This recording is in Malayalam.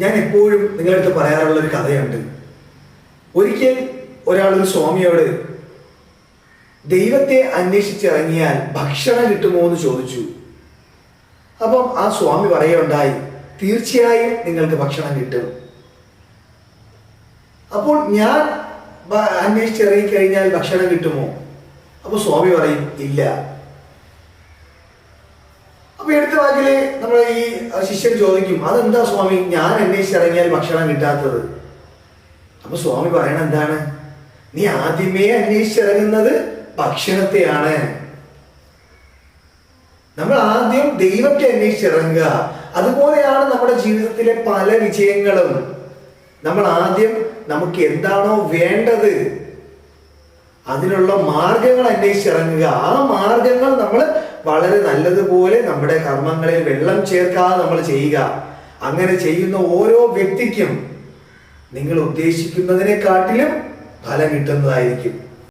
ഞാൻ എപ്പോഴും നിങ്ങളടുത്ത് പറയാറുള്ള ഒരു കഥയുണ്ട്. ഒരിക്കൽ ഒരാൾ ഒരു സ്വാമിയോട് ദൈവത്തെ അന്വേഷിച്ചിറങ്ങിയാൽ ഭക്ഷണം കിട്ടുമോ എന്ന് ചോദിച്ചു. അപ്പം ആ സ്വാമി പറയുകയുണ്ടായി തീർച്ചയായും നിങ്ങൾക്ക് ഭക്ഷണം കിട്ടും. അപ്പോൾ ഞാൻ അന്വേഷിച്ചിറങ്ങിക്കഴിഞ്ഞാൽ അന്വേഷിച്ചിറങ്ങി കഴിഞ്ഞാൽ ഭക്ഷണം കിട്ടുമോ? അപ്പോൾ സ്വാമി പറയും ഇല്ല. അപ്പൊ എടുത്ത വാക്കിൽ നമ്മൾ ഈ ശിഷ്യൻ ചോദിക്കും അതെന്താ സ്വാമി? ഞാൻ അന്വേഷിച്ചിറങ്ങിയാൽ ഭക്ഷണം കിട്ടാത്തത്. അപ്പൊ സ്വാമി പറയണ എന്താണ്? നീ ആദ്യമേ അന്വേഷിച്ചിറങ്ങുന്നത് ഭക്ഷണത്തെയാണ്. നമ്മൾ ആദ്യം ദൈവത്തെ അന്വേഷിച്ചിറങ്ങുക അതുപോലെയാണ് നമ്മുടെ ജീവിതത്തിലെ പല വിജയങ്ങളും. നമ്മൾ ആദ്യം നമുക്ക് എന്താണോ വേണ്ടത് അതിനുള്ള മാർഗങ്ങൾ അന്വേഷിച്ചിറങ്ങുക ആ മാർഗങ്ങൾ നമ്മൾ വളരെ നല്ലതുപോലെ നമ്മുടെ കർമ്മങ്ങളിൽ വെള്ളം ചേർക്കാതെ നമ്മൾ ചെയ്യുക. അങ്ങനെ ചെയ്യുന്ന ഓരോ വ്യക്തിക്കും നിങ്ങൾ ഉദ്ദേശിക്കുന്നതിനെക്കാട്ടിലും ഫലം കിട്ടുന്നതായിരിക്കും.